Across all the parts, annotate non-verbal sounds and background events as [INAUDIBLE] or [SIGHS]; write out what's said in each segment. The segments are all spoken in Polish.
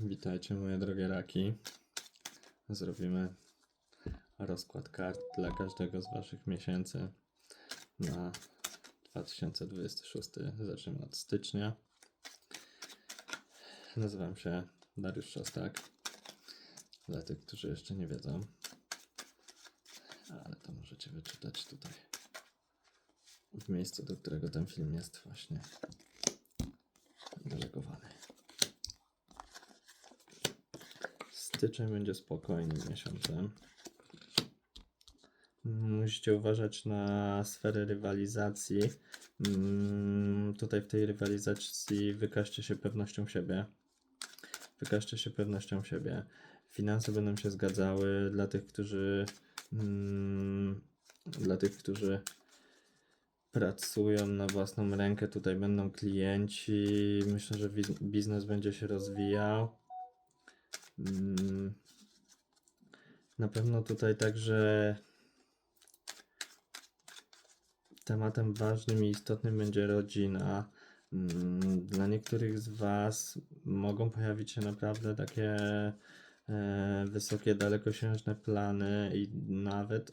Witajcie moje drogie raki. Zrobimy rozkład kart dla każdego z waszych miesięcy na 2026. Zaczniemy od stycznia. Nazywam się Dariusz Szostak. Dla tych, którzy jeszcze nie wiedzą. Ale to możecie wyczytać tutaj. W miejscu, do którego ten film jest właśnie delegowany. Styczeń będzie spokojnym miesiącem. Musicie uważać na sferę rywalizacji. Mm, Tutaj w tej rywalizacji wykażcie się pewnością siebie. Wykażcie się pewnością siebie. Finanse będą się zgadzały dla tych, którzy mm, dla tych, którzy pracują na własną rękę. Tutaj będą klienci. Myślę, że biznes będzie się rozwijał. Mm, Na pewno tutaj także tematem ważnym i istotnym będzie rodzina. Mm, Dla niektórych z Was mogą pojawić się naprawdę takie e, wysokie, dalekosiężne plany i nawet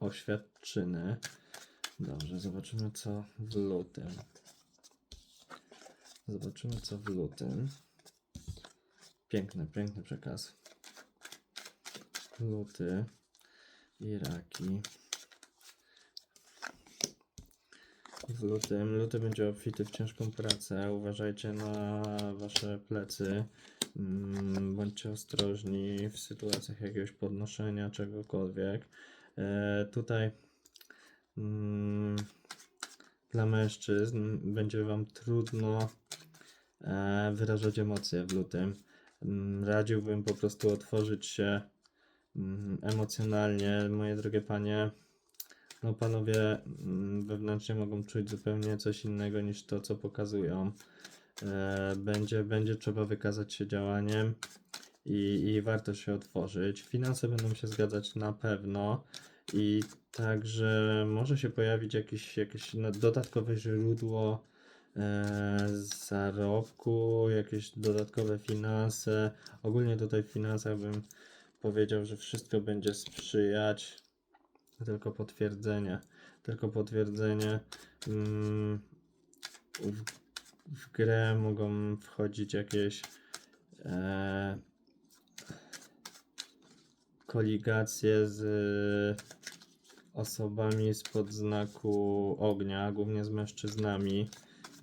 oświadczyny. Dobrze, zobaczymy co w lutym. Zobaczymy co w lutym. Piękny, piękny przekaz. Luty, Iraki. W lutym, luty będzie obfity w ciężką pracę. Uważajcie na wasze plecy. Mm, Bądźcie ostrożni w sytuacjach jakiegoś podnoszenia czegokolwiek. E, tutaj mm, dla mężczyzn będzie wam trudno e, wyrażać emocje w lutym. Mm, Radziłbym po prostu otworzyć się mm, emocjonalnie, moje drogie panie. No, panowie mm, wewnętrznie mogą czuć zupełnie coś innego niż to, co pokazują. E, Będzie, będzie trzeba wykazać się działaniem i, i warto się otworzyć. Finanse będą się zgadzać na pewno i także może się pojawić jakieś, jakieś no, dodatkowe źródło zarobku, jakieś dodatkowe finanse. Ogólnie tutaj w finansach bym powiedział, że wszystko będzie sprzyjać. Tylko potwierdzenie. Tylko potwierdzenie. Mm, w, w grę mogą wchodzić jakieś e, koligacje z osobami spod znaku ognia, głównie z mężczyznami.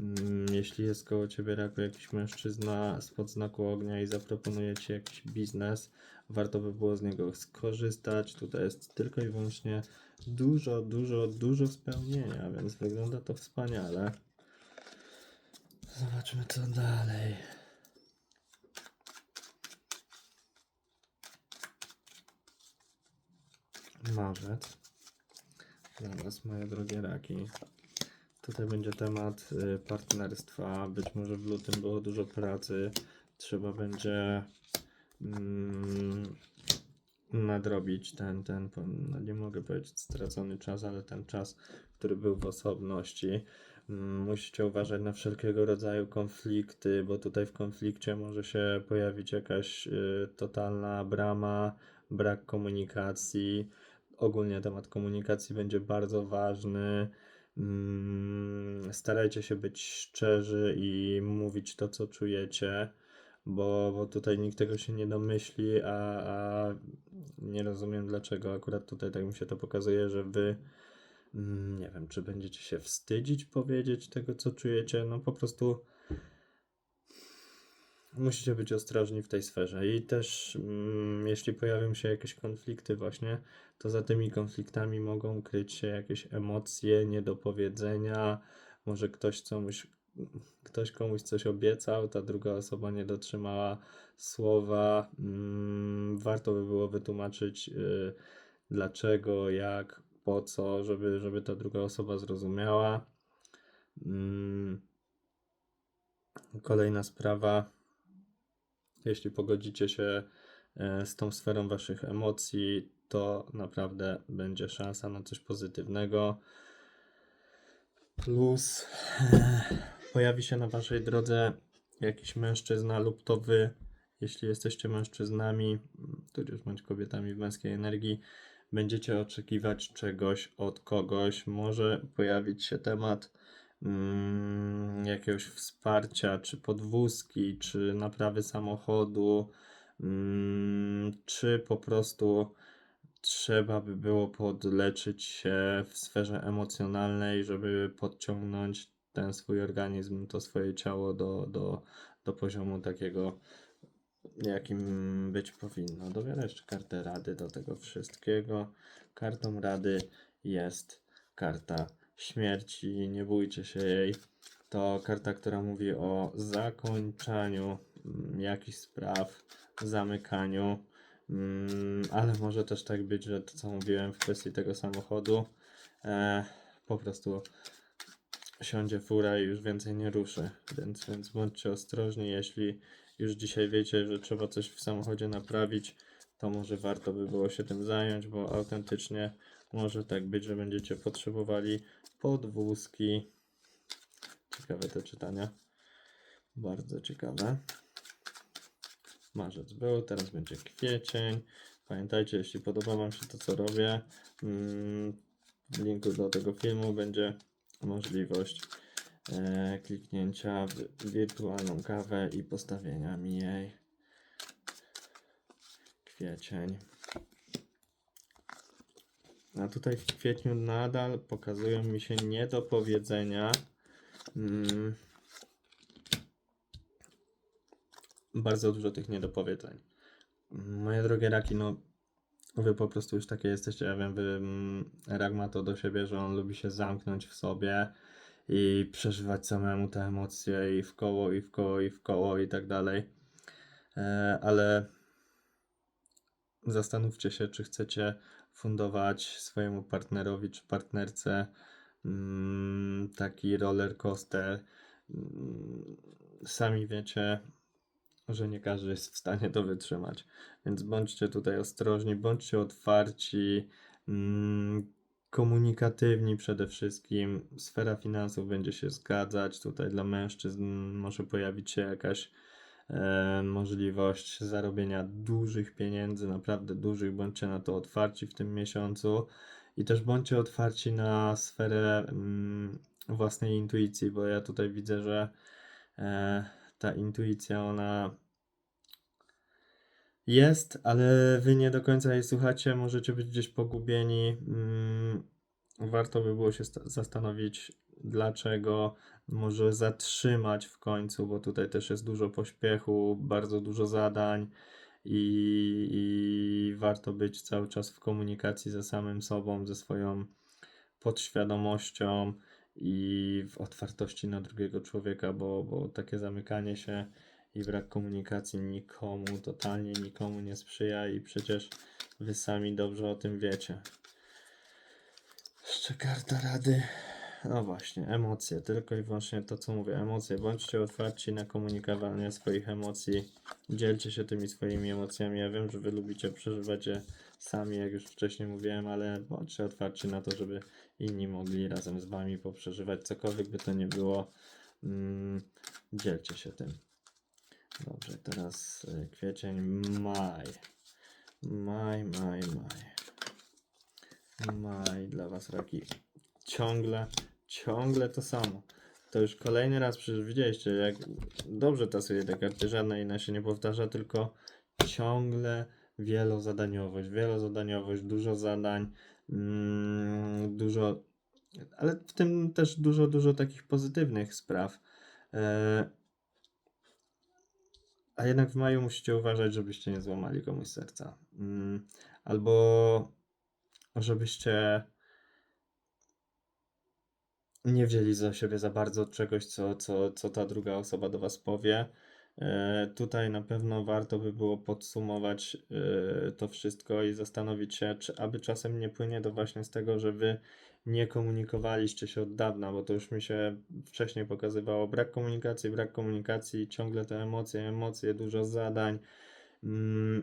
Mm, Jeśli jest koło ciebie raku jakiś mężczyzna spod znaku ognia i zaproponuje ci jakiś biznes, warto by było z niego skorzystać. Tutaj jest tylko i wyłącznie dużo, dużo, dużo spełnienia, więc wygląda to wspaniale. Zobaczmy co dalej. Marzec. Was, moje drogie raki. Tutaj będzie temat y, partnerstwa. Być może w lutym było dużo pracy. Trzeba będzie mm, nadrobić ten, ten, no nie mogę powiedzieć stracony czas, ale ten czas, który był w osobności. Mm, Musicie uważać na wszelkiego rodzaju konflikty, bo tutaj w konflikcie może się pojawić jakaś y, totalna brama, brak komunikacji. Ogólnie temat komunikacji będzie bardzo ważny. Mm, Starajcie się być szczerzy i mówić to, co czujecie, bo, bo tutaj nikt tego się nie domyśli, a, a nie rozumiem dlaczego akurat tutaj tak mi się to pokazuje, że wy mm, nie wiem, czy będziecie się wstydzić powiedzieć tego, co czujecie. No po prostu musicie być ostrożni w tej sferze. I też, mm, jeśli pojawią się jakieś konflikty, właśnie, to za tymi konfliktami mogą kryć się jakieś emocje, niedopowiedzenia. Może ktoś komuś, ktoś komuś coś obiecał, ta druga osoba nie dotrzymała słowa. Mm, warto by było wytłumaczyć, y, dlaczego, jak, po co, żeby, żeby ta druga osoba zrozumiała. Mm, Kolejna sprawa, jeśli pogodzicie się e, z tą sferą waszych emocji, to naprawdę będzie szansa na coś pozytywnego. Plus e, pojawi się na waszej drodze jakiś mężczyzna lub to wy jeśli jesteście mężczyznami, tudzież bądź kobietami w męskiej energii, będziecie oczekiwać czegoś od kogoś. Może pojawić się temat mm, jakiegoś wsparcia, czy podwózki, czy naprawy samochodu, mm, czy po prostu trzeba by było podleczyć się w sferze emocjonalnej, żeby podciągnąć ten swój organizm, to swoje ciało do, do, do poziomu takiego, jakim być powinno. Dobiorę jeszcze kartę rady do tego wszystkiego. Kartą rady jest karta śmierci, nie bójcie się jej. To karta, która mówi o zakończaniu mm, jakichś spraw, zamykaniu, mm, ale może też tak być, że to co mówiłem w kwestii tego samochodu, e, po prostu siądzie fura i już więcej nie ruszy, więc, więc bądźcie ostrożni, jeśli już dzisiaj wiecie, że trzeba coś w samochodzie naprawić, to może warto by było się tym zająć, bo autentycznie może tak być, że będziecie potrzebowali podwózki. Ciekawe te czytania. Bardzo ciekawe. Marzec był, teraz będzie kwiecień. Pamiętajcie, jeśli podoba Wam się to, co robię, mm, w linku do tego filmu będzie możliwość e, kliknięcia w wirtualną kawę i postawienia mi jej. Kwiecień. A tutaj w kwietniu nadal pokazują mi się niedopowiedzenia. Mm. Bardzo dużo tych niedopowiedzeń. Moje drogie raki, no wy po prostu już takie jesteście, ja wiem, wy, mm, rak ma to do siebie, że on lubi się zamknąć w sobie i przeżywać samemu te emocje i w koło, i w koło, i w koło i tak dalej. E, ale zastanówcie się, czy chcecie fundować swojemu partnerowi czy partnerce mm, taki roller coaster. Mm, Sami wiecie, że nie każdy jest w stanie to wytrzymać, więc bądźcie tutaj ostrożni, bądźcie otwarci, mm, komunikatywni przede wszystkim. Sfera finansów będzie się zgadzać. Tutaj dla mężczyzn może pojawić się jakaś możliwość zarobienia dużych pieniędzy, naprawdę dużych. Bądźcie na to otwarci w tym miesiącu i też bądźcie otwarci na sferę mm, własnej intuicji, bo ja tutaj widzę, że e, ta intuicja ona jest, ale wy nie do końca jej słuchacie, możecie być gdzieś pogubieni. Mm, warto by było się sta- zastanowić, dlaczego, może zatrzymać w końcu, bo tutaj też jest dużo pośpiechu, bardzo dużo zadań i, i warto być cały czas w komunikacji ze samym sobą, ze swoją podświadomością i w otwartości na drugiego człowieka, bo, bo takie zamykanie się i brak komunikacji nikomu, totalnie nikomu nie sprzyja i przecież wy sami dobrze o tym wiecie. Jeszcze karta rady. No właśnie, emocje, tylko i wyłącznie to, co mówię, emocje. Bądźcie otwarci na komunikowanie swoich emocji. Dzielcie się tymi swoimi emocjami. Ja wiem, że wy lubicie przeżywać je sami, jak już wcześniej mówiłem, ale bądźcie otwarci na to, żeby inni mogli razem z wami poprzeżywać cokolwiek by to nie było. Mm, dzielcie się tym. Dobrze, teraz y, kwiecień, maj. Maj, maj, maj. Maj dla was raki. Ciągle, ciągle to samo. To już kolejny raz przecież widzieliście, jak dobrze tasuje te karty, żadna inna się nie powtarza, tylko ciągle wielozadaniowość, wielozadaniowość, dużo zadań, mm, dużo, ale w tym też dużo, dużo takich pozytywnych spraw. E, a jednak w maju musicie uważać, żebyście nie złamali komuś serca. Mm, albo żebyście nie wzięli za siebie za bardzo czegoś, co, co, co ta druga osoba do was powie. E, tutaj na pewno warto by było podsumować e, to wszystko i zastanowić się, czy aby czasem nie płynie to właśnie z tego, że wy nie komunikowaliście się od dawna, bo to już mi się wcześniej pokazywało. Brak komunikacji, brak komunikacji, ciągle te emocje, emocje, dużo zadań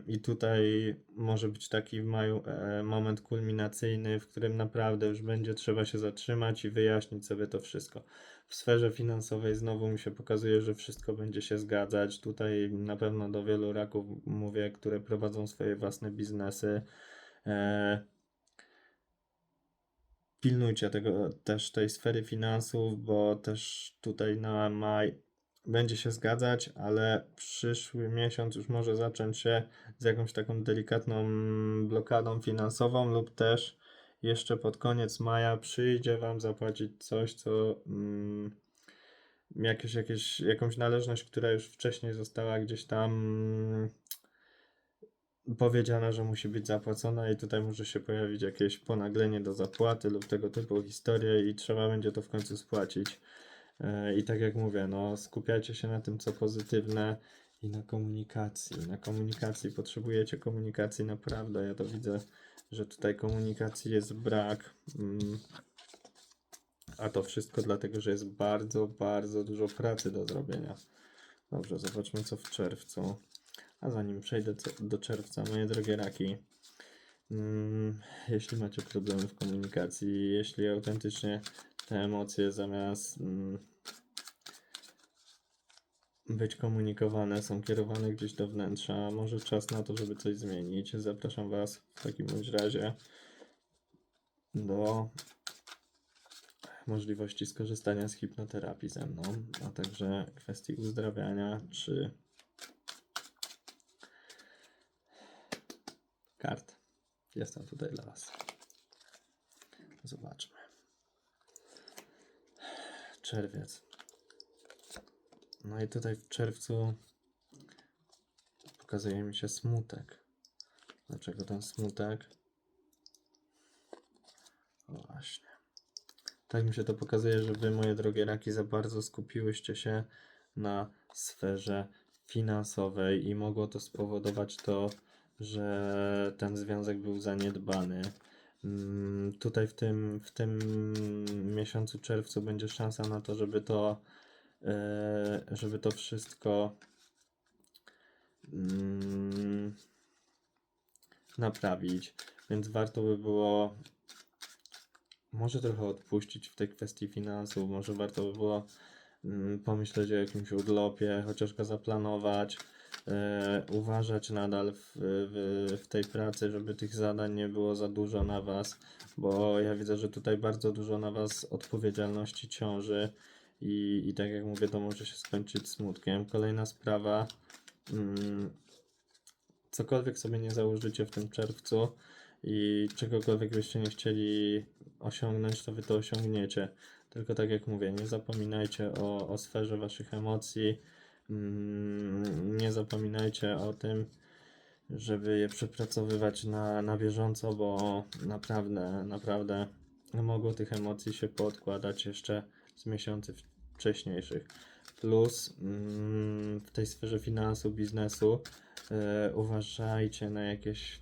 I tutaj może być taki w maju e, moment kulminacyjny, w którym naprawdę już będzie trzeba się zatrzymać i wyjaśnić sobie to wszystko. W sferze finansowej znowu mi się pokazuje, że wszystko będzie się zgadzać. Tutaj na pewno do wielu raków mówię, które prowadzą swoje własne biznesy. E, pilnujcie tego też tej sfery finansów, bo też tutaj na maj będzie się zgadzać, ale przyszły miesiąc już może zacząć się z jakąś taką delikatną blokadą finansową lub też jeszcze pod koniec maja przyjdzie Wam zapłacić coś, co mm, jakieś, jakieś, jakąś należność, która już wcześniej została gdzieś tam mm, powiedziane, że musi być zapłacona i tutaj może się pojawić jakieś ponaglenie do zapłaty lub tego typu historie i trzeba będzie to w końcu spłacić. E, I tak jak mówię, no skupiajcie się na tym, co pozytywne i na komunikacji. Na komunikacji potrzebujecie komunikacji naprawdę. Ja to widzę, że tutaj komunikacji jest brak. Mm. A to wszystko dlatego, że jest bardzo, bardzo dużo pracy do zrobienia. Dobrze, zobaczmy co w czerwcu. A zanim przejdę do czerwca, moje drogie raki, mm, jeśli macie problemy w komunikacji, jeśli autentycznie te emocje zamiast mm, być komunikowane są kierowane gdzieś do wnętrza, może czas na to, żeby coś zmienić. Zapraszam Was w takim bądź razie do możliwości skorzystania z hipnoterapii ze mną, a także kwestii uzdrawiania czy kart. Jestem tutaj dla Was. Zobaczmy. Czerwiec. No i tutaj w czerwcu pokazuje mi się smutek. Dlaczego ten smutek? Właśnie. Tak mi się to pokazuje, że Wy, moje drogie raki, za bardzo skupiłyście się na sferze finansowej i mogło to spowodować to, że ten związek był zaniedbany. Mm, Tutaj w tym, w tym miesiącu czerwcu będzie szansa na to, żeby to, żeby to wszystko mm, naprawić. Więc warto by było może trochę odpuścić w tej kwestii finansów, może warto by było mm, pomyśleć o jakimś urlopie, chociaż go zaplanować, e, uważać nadal w, w, w tej pracy, żeby tych zadań nie było za dużo na Was, bo ja widzę, że tutaj bardzo dużo na Was odpowiedzialności ciąży i, i tak jak mówię, to może się skończyć smutkiem. Kolejna sprawa, mm, cokolwiek sobie nie założycie w tym czerwcu i czegokolwiek byście nie chcieli osiągnąć, to wy to osiągniecie. Tylko tak jak mówię, nie zapominajcie o, o sferze waszych emocji, mm, nie zapominajcie o tym, żeby je przepracowywać na, na bieżąco, bo naprawdę, naprawdę mogło tych emocji się podkładać jeszcze z miesięcy wcześniejszych. Plus mm, w tej sferze finansów, biznesu e, uważajcie na jakieś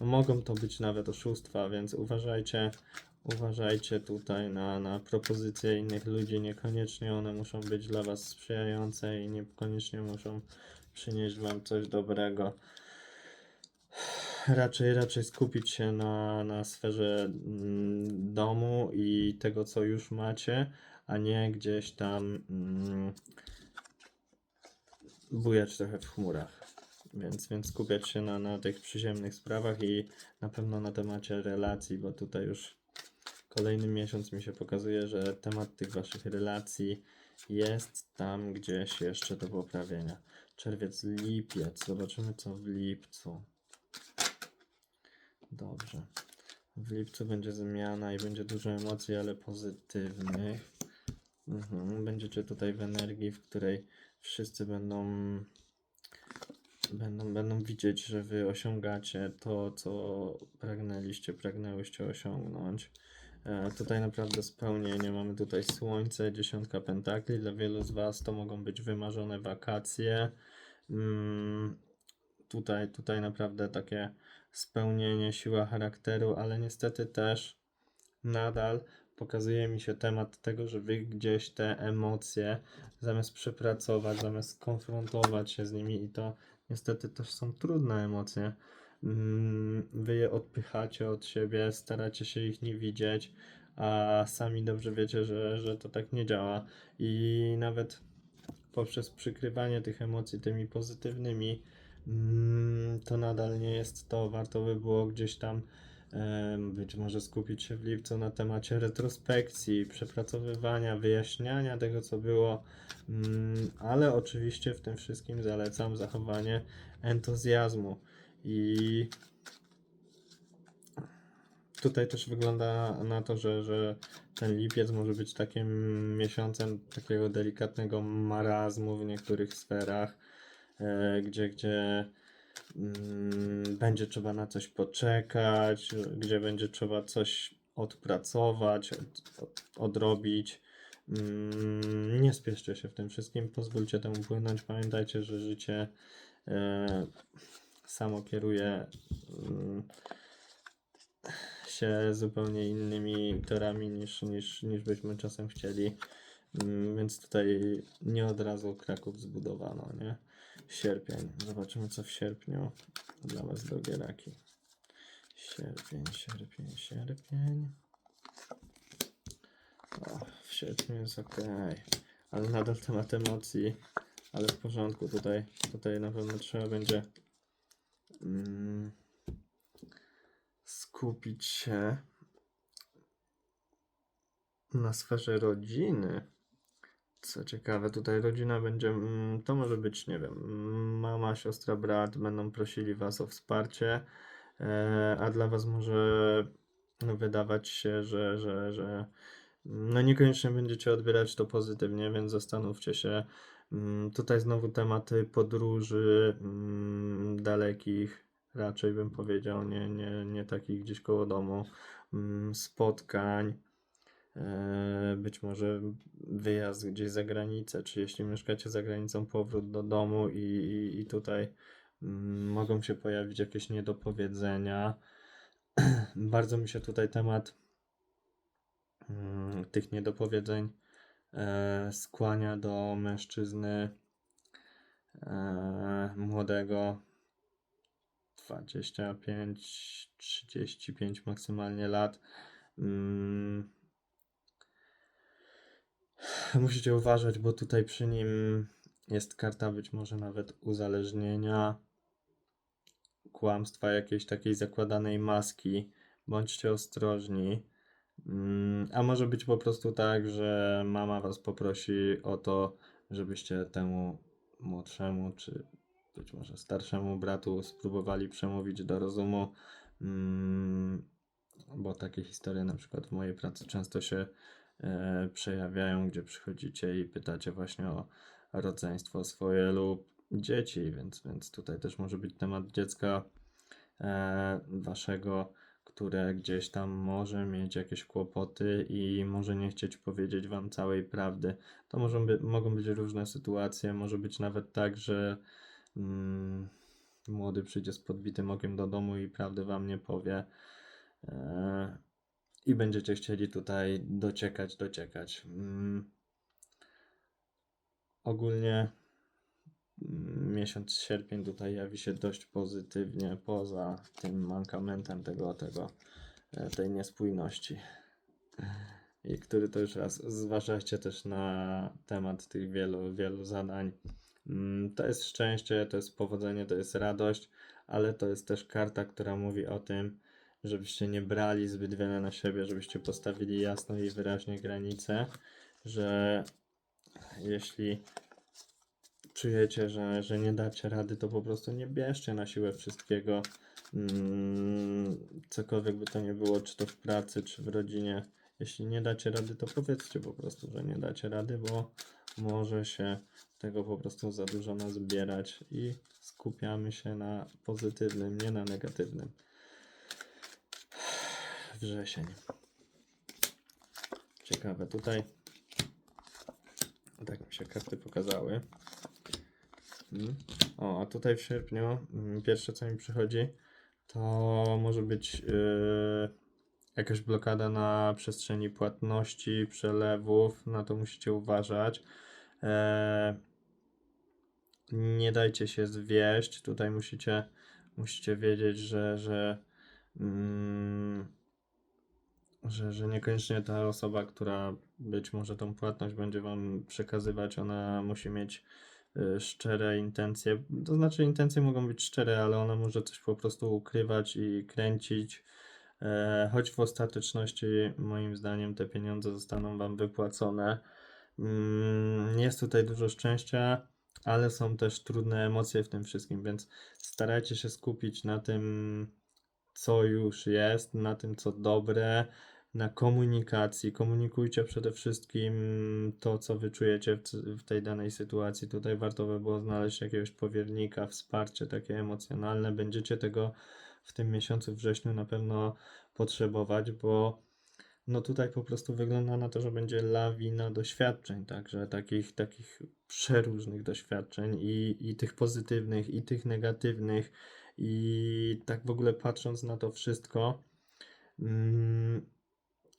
no mogą to być nawet oszustwa, więc uważajcie, uważajcie tutaj na, na propozycje innych ludzi. Niekoniecznie one muszą być dla Was sprzyjające i niekoniecznie muszą przynieść Wam coś dobrego. Raczej, raczej skupić się na, na sferze mm, domu i tego, co już macie, a nie gdzieś tam mm, bujać trochę w chmurach. Więc, więc skupiać się na, na tych przyziemnych sprawach i na pewno na temacie relacji, bo tutaj już kolejny miesiąc mi się pokazuje, że temat tych waszych relacji jest tam gdzieś jeszcze do poprawienia. Czerwiec, lipiec. Zobaczymy co w lipcu. Dobrze. W lipcu będzie zmiana i będzie dużo emocji, ale pozytywnych. Mhm. Będziecie tutaj w energii, w której wszyscy będą będą, będą widzieć, że wy osiągacie to, co pragnęliście, pragnęłyście osiągnąć. E, tutaj naprawdę spełnienie. Mamy tutaj słońce, dziesiątka pentakli. Dla wielu z was to mogą być wymarzone wakacje. Mm, tutaj, tutaj naprawdę takie spełnienie, siła charakteru, ale niestety też nadal pokazuje mi się temat tego, że wy gdzieś te emocje zamiast przepracować, zamiast skonfrontować się z nimi i to niestety też są trudne emocje, mm, wy je odpychacie od siebie, staracie się ich nie widzieć, a sami dobrze wiecie, że, że to tak nie działa i nawet poprzez przykrywanie tych emocji tymi pozytywnymi, mm, to nadal nie jest to. Warto by było gdzieś tam być może skupić się w lipcu na temacie retrospekcji, przepracowywania, wyjaśniania tego, co było, mm, ale oczywiście w tym wszystkim zalecam zachowanie entuzjazmu. I tutaj też wygląda na to, że, że ten lipiec może być takim miesiącem takiego delikatnego marazmu w niektórych sferach, e, gdzie, gdzie będzie trzeba na coś poczekać, gdzie będzie trzeba coś odpracować, od, od, odrobić. Mm, nie spieszcie się w tym wszystkim, pozwólcie temu płynąć. Pamiętajcie, że życie e, samo kieruje. Mm, się zupełnie innymi torami niż, niż, niż byśmy czasem chcieli. Mm, Więc tutaj nie od razu Kraków zbudowano, nie? Sierpień. Zobaczymy co w sierpniu dla Was drogie raki. Sierpień, sierpień, sierpień. O, w sierpniu jest ok, ale nadal temat emocji, ale w porządku tutaj, tutaj na pewno trzeba będzie mm, skupić się na sferze rodziny. Co ciekawe, tutaj rodzina będzie, mm, to może być, nie wiem, mama, siostra, brat będą prosili Was o wsparcie, e, a dla Was może wydawać się, że, że, że no niekoniecznie będziecie odbierać to pozytywnie, więc zastanówcie się. Mm, Tutaj znowu tematy podróży mm, dalekich, raczej bym powiedział, nie, nie, nie takich gdzieś koło domu, spotkań, być może wyjazd gdzieś za granicę, czy jeśli mieszkacie za granicą, powrót do domu i, i, i tutaj mm, mogą się pojawić jakieś niedopowiedzenia. [CLEARS THROAT] Bardzo mi się tutaj temat mm, tych niedopowiedzeń e, skłania do mężczyzny e, młodego, 25, 35 maksymalnie lat. Mm. [SIGHS] Musicie uważać, bo tutaj przy nim jest karta być może nawet uzależnienia, kłamstwa, jakiejś takiej zakładanej maski. Bądźcie ostrożni. Mm, A może być po prostu tak, że mama was poprosi o to, żebyście temu młodszemu, czy być może starszemu bratu spróbowali przemówić do rozumu, mm, bo takie historie na przykład w mojej pracy często się przejawiają, gdzie przychodzicie i pytacie właśnie o rodzeństwo swoje lub dzieci, więc, więc tutaj też może być temat dziecka e, waszego, które gdzieś tam może mieć jakieś kłopoty i może nie chcieć powiedzieć wam całej prawdy. To może by, mogą być różne sytuacje, może być nawet tak, że mm, młody przyjdzie z podbitym okiem do domu i prawdy wam nie powie. E, I będziecie chcieli tutaj dociekać, dociekać. Mm, ogólnie mm, miesiąc sierpień tutaj jawi się dość pozytywnie, poza tym mankamentem tego, tego, e, tej niespójności. I który to już raz zważajcie też na temat tych wielu, wielu zadań. Mm, To jest szczęście, to jest powodzenie, to jest radość, ale to jest też karta, która mówi o tym, żebyście nie brali zbyt wiele na siebie, żebyście postawili jasno i wyraźnie granice, że jeśli czujecie, że, że nie dacie rady, to po prostu nie bierzcie na siłę wszystkiego, mm, cokolwiek by to nie było, czy to w pracy, czy w rodzinie. Jeśli nie dacie rady, to powiedzcie po prostu, że nie dacie rady, bo może się tego po prostu za dużo nazbierać i skupiamy się na pozytywnym, nie na negatywnym. Wrzesień. Ciekawe, tutaj tak mi się karty pokazały. Mm. O, a tutaj w sierpniu mm, pierwsze co mi przychodzi to może być yy, jakaś blokada na przestrzeni płatności, przelewów, na to musicie uważać. E, nie dajcie się zwieść, tutaj musicie, musicie wiedzieć, że, że, mm, że, że niekoniecznie ta osoba, która być może tą płatność będzie Wam przekazywać, ona musi mieć y, szczere intencje. To znaczy, intencje mogą być szczere, ale ona może coś po prostu ukrywać i kręcić. E, choć w ostateczności, moim zdaniem, te pieniądze zostaną Wam wypłacone. Mm, Jest tutaj dużo szczęścia, ale są też trudne emocje w tym wszystkim, więc starajcie się skupić na tym, co już jest, na tym, co dobre, na komunikacji. Komunikujcie przede wszystkim to, co wyczujecie w, tej danej sytuacji. Tutaj warto by było znaleźć jakiegoś powiernika, wsparcie takie emocjonalne. Będziecie tego w tym miesiącu wrześniu na pewno potrzebować, bo no tutaj po prostu wygląda na to, że będzie lawina doświadczeń, także takich, takich przeróżnych doświadczeń i, i tych pozytywnych, i tych negatywnych, i tak w ogóle patrząc na to wszystko, mm,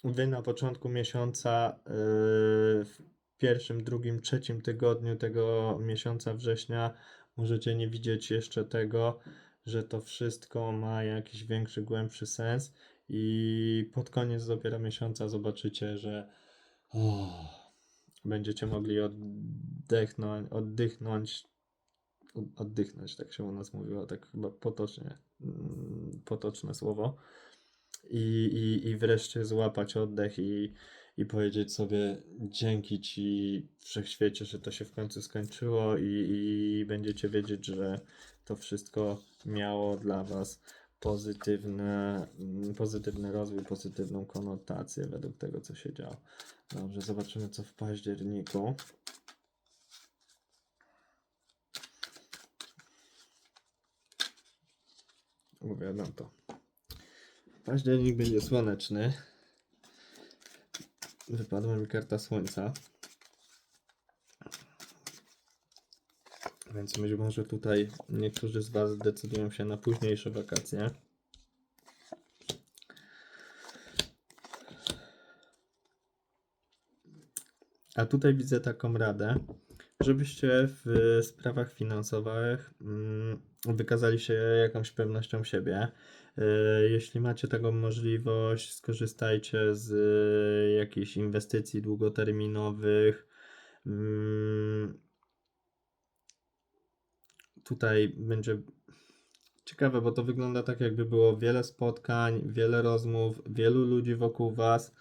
wy na początku miesiąca, yy, w pierwszym, drugim, trzecim tygodniu tego miesiąca września możecie nie widzieć jeszcze tego, że to wszystko ma jakiś większy, głębszy sens i pod koniec dopiero miesiąca zobaczycie, że o, będziecie mogli oddechnąć, oddychnąć, od- oddychnąć, tak się u nas mówiło, tak chyba potocznie, mm, potoczne słowo. I, i, i wreszcie złapać oddech i, i powiedzieć sobie dzięki Ci Wszechświecie, że to się w końcu skończyło i, i będziecie wiedzieć, że to wszystko miało dla Was pozytywne, mm, pozytywny rozwój, pozytywną konotację według tego, co się działo. Dobrze, zobaczymy co w październiku. Uwiadam to. Październik będzie słoneczny. Wypadła mi karta słońca. Więc być może tutaj niektórzy z Was decydują się na późniejsze wakacje. A tutaj widzę taką radę, żebyście w sprawach finansowych mm, wykazali się jakąś pewnością siebie. E, Jeśli macie taką możliwość, skorzystajcie z e, jakichś inwestycji długoterminowych. Mm, Tutaj będzie ciekawe, bo to wygląda tak, jakby było wiele spotkań, wiele rozmów, wielu ludzi wokół Was,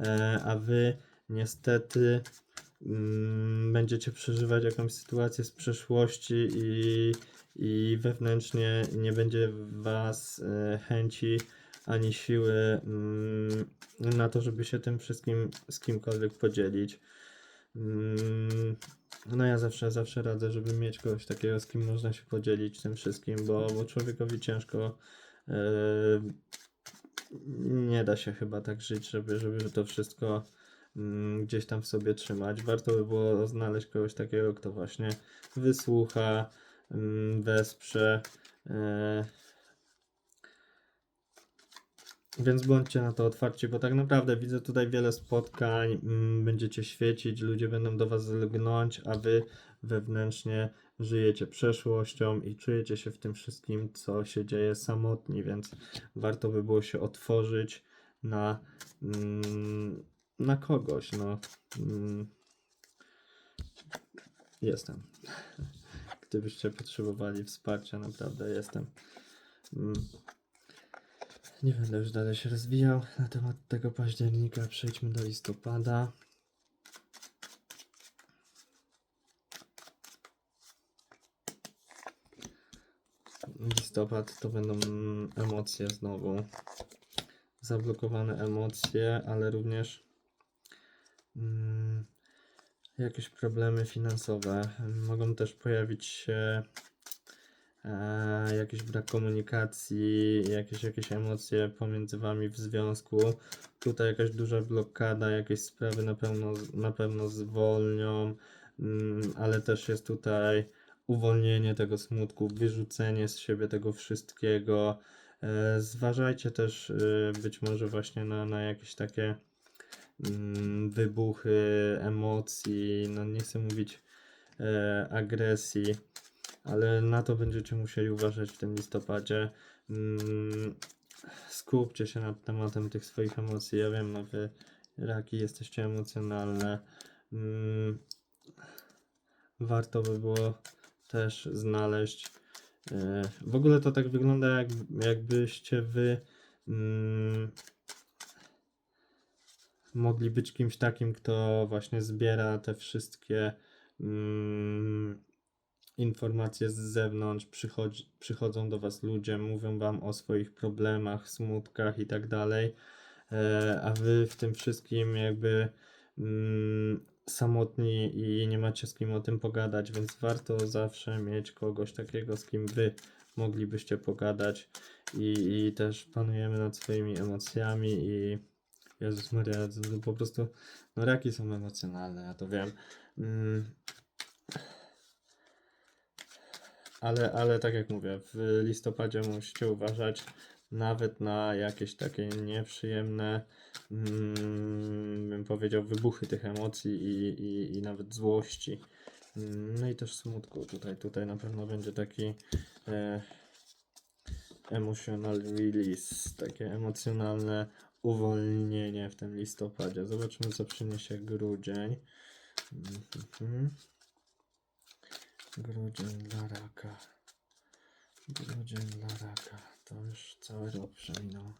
e, a Wy niestety będziecie przeżywać jakąś sytuację z przeszłości i, i wewnętrznie nie będzie Was e, chęci ani siły mm, na to, żeby się tym wszystkim z kimkolwiek podzielić. Mm, No ja zawsze, zawsze radzę, żeby mieć kogoś takiego, z kim można się podzielić tym wszystkim, bo, bo człowiekowi ciężko e, nie da się chyba tak żyć, żeby, żeby to wszystko mm, gdzieś tam w sobie trzymać. Warto by było znaleźć kogoś takiego, kto właśnie wysłucha, mm, wesprze. e, Więc bądźcie na to otwarci, bo tak naprawdę widzę tutaj wiele spotkań, mm, będziecie świecić, ludzie będą do Was lgnąć, a Wy wewnętrznie żyjecie przeszłością i czujecie się w tym wszystkim, co się dzieje samotni, więc warto by było się otworzyć na, mm, na kogoś. No. Mm. Jestem. [LAUGHS] Gdybyście potrzebowali wsparcia, naprawdę jestem. Mm. Nie będę już dalej się rozwijał na temat tego października. Przejdźmy do listopada. Listopad to będą emocje znowu. Zablokowane emocje, ale również mm, jakieś problemy finansowe. Mogą też pojawić się e, jakiś brak komunikacji, jakieś, jakieś emocje pomiędzy wami w związku. Tutaj jakaś duża blokada, jakieś sprawy na pewno, na pewno zwolnią, mm, ale też jest tutaj uwolnienie tego smutku, wyrzucenie z siebie tego wszystkiego. E, Zważajcie też e, być może właśnie na, na jakieś takie mm, wybuchy emocji, no nie chcę mówić e, agresji, ale na to będziecie musieli uważać w tym listopadzie. Mm, skupcie się nad tematem tych swoich emocji. Ja wiem, no wy raki jesteście emocjonalne. Mm, warto by było też znaleźć. e, W ogóle to tak wygląda, jak, jakbyście wy mm, mogli być kimś takim, kto właśnie zbiera te wszystkie mm, informacje z zewnątrz, przychodzi, przychodzą do was ludzie, mówią wam o swoich problemach, smutkach i tak dalej, e, a wy w tym wszystkim jakby mm, samotni i nie macie z kim o tym pogadać, więc warto zawsze mieć kogoś takiego, z kim wy moglibyście pogadać. I, i też panujemy nad swoimi emocjami i Jezus Maria, to, to po prostu, no raki są emocjonalne, ja to wiem. Mm. Ale, ale tak jak mówię, w listopadzie musicie uważać nawet na jakieś takie nieprzyjemne, mm, bym powiedział, wybuchy tych emocji i, i, i nawet złości. Mm, No i też smutku. Tutaj, tutaj na pewno będzie taki e, emotional release, takie emocjonalne uwolnienie w tym listopadzie. Zobaczmy, co przyniesie grudzień. Mhm. Grudzień dla raka. Grudzień dla raka. To już cały rok przeminął.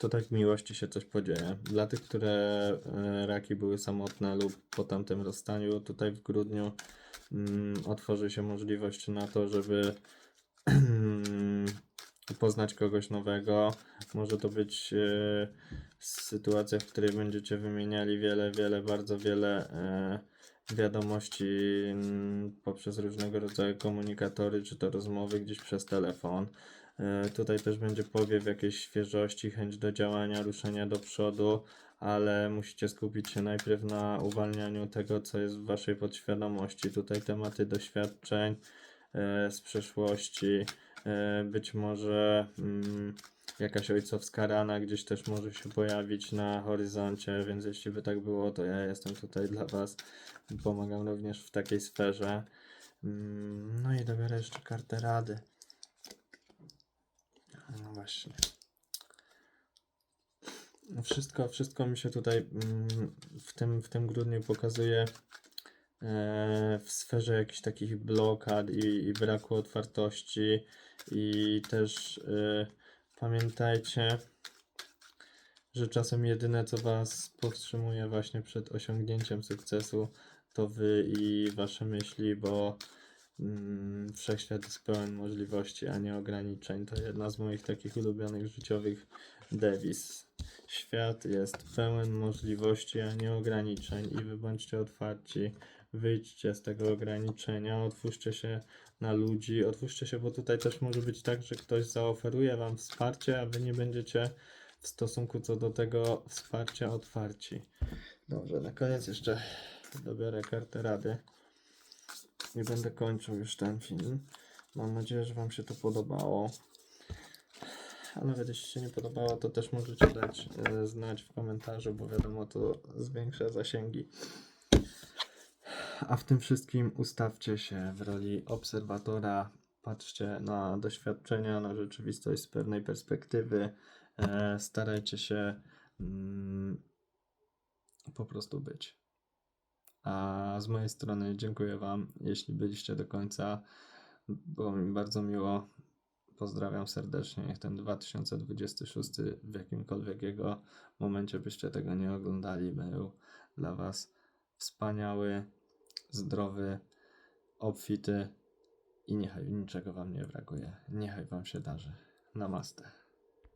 To tak w miłości się coś podzieje. Dla tych, które e, raki były samotne lub po tamtym rozstaniu, tutaj w grudniu mm, otworzy się możliwość na to, żeby [CLEARS THROAT] poznać kogoś nowego. Może to być e, sytuacja, w której będziecie wymieniali wiele, wiele, bardzo wiele e, wiadomości mm, poprzez różnego rodzaju komunikatory, czy to rozmowy gdzieś przez telefon. E, Tutaj też będzie powiew jakiejś świeżości, chęć do działania, ruszenia do przodu, ale musicie skupić się najpierw na uwalnianiu tego, co jest w waszej podświadomości. Tutaj tematy doświadczeń e, z przeszłości, e, być może mm, jakaś ojcowska rana gdzieś też może się pojawić na horyzoncie, więc jeśli by tak było, to ja jestem tutaj dla was. Pomagam również w takiej sferze. Mm, No i dobiorę jeszcze kartę rady. Właśnie. Wszystko, wszystko mi się tutaj mm, w tym, w tym grudniu pokazuje e, w sferze jakichś takich blokad i, i braku otwartości i też e, pamiętajcie, że czasem jedyne co was powstrzymuje właśnie przed osiągnięciem sukcesu to wy i wasze myśli, bo wszechświat jest pełen możliwości, a nie ograniczeń. To jedna z moich takich ulubionych życiowych dewiz. Świat jest pełen możliwości, a nie ograniczeń i wy bądźcie otwarci. Wyjdźcie z tego ograniczenia, otwórzcie się na ludzi, otwórzcie się, bo tutaj też może być tak, że ktoś zaoferuje wam wsparcie, a wy nie będziecie w stosunku co do tego wsparcia otwarci. Dobrze, na koniec jeszcze dobiorę kartę rady i będę kończył już ten film. Mam nadzieję, że Wam się to podobało. A nawet jeśli się nie podobało, to też możecie dać e, znać w komentarzu, bo wiadomo, to zwiększa zasięgi. A w tym wszystkim ustawcie się w roli obserwatora, patrzcie na doświadczenia, na rzeczywistość z pewnej perspektywy. E, starajcie się mm, po prostu być. A z mojej strony dziękuję Wam, jeśli byliście do końca. Było mi bardzo miło. Pozdrawiam serdecznie. Niech ten 2026 w jakimkolwiek jego momencie byście tego nie oglądali, był dla Was wspaniały, zdrowy, obfity i niechaj niczego Wam nie brakuje. Niechaj Wam się darzy. Namaste.